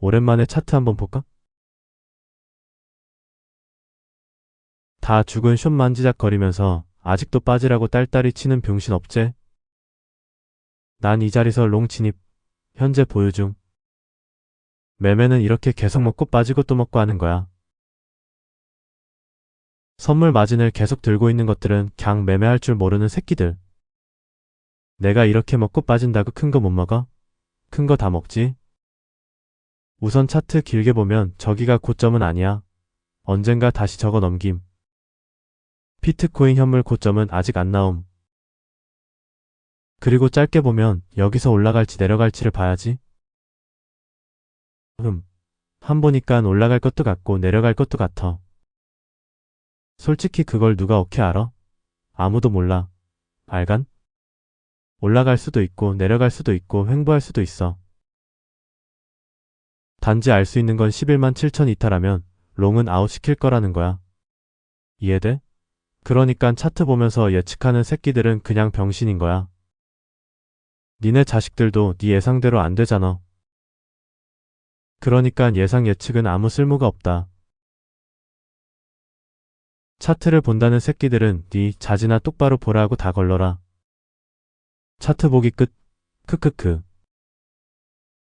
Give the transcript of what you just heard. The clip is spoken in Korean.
오랜만에 차트 한번 볼까? 다 죽은 숏 만지작거리면서 아직도 빠지라고 딸딸이 치는 병신 없제? 난이 자리서 롱 진입, 현재 보유 중. 매매는 이렇게 계속 먹고 빠지고 또 먹고 하는 거야. 선물 마진을 계속 들고 있는 것들은 그냥 매매할 줄 모르는 새끼들. 내가 이렇게 먹고 빠진다고 큰 거 못 먹어? 큰 거 다 먹지? 우선 차트 길게 보면 저기가 고점은 아니야. 언젠가 다시 적어 넘김. 피트코인 현물 고점은 아직 안 나옴. 그리고 짧게 보면 여기서 올라갈지 내려갈지를 봐야지. 음. 한 보니깐 올라갈 것도 같고 내려갈 것도 같아. 솔직히 그걸 누가 어떻게 알아? 아무도 몰라. 알간? 올라갈 수도 있고 내려갈 수도 있고 횡보할 수도 있어. 단지 알 수 있는 건 11만 7천 이탈하면 롱은 아웃시킬 거라는 거야. 이해돼? 그러니깐 차트 보면서 예측하는 새끼들은 그냥 병신인 거야. 니네 자식들도 네 예상대로 안 되잖아. 그러니까 예상 예측은 아무 쓸모가 없다. 차트를 본다는 새끼들은 네 자지나 똑바로 보라고 다 걸러라. 차트 보기 끝. 크크크.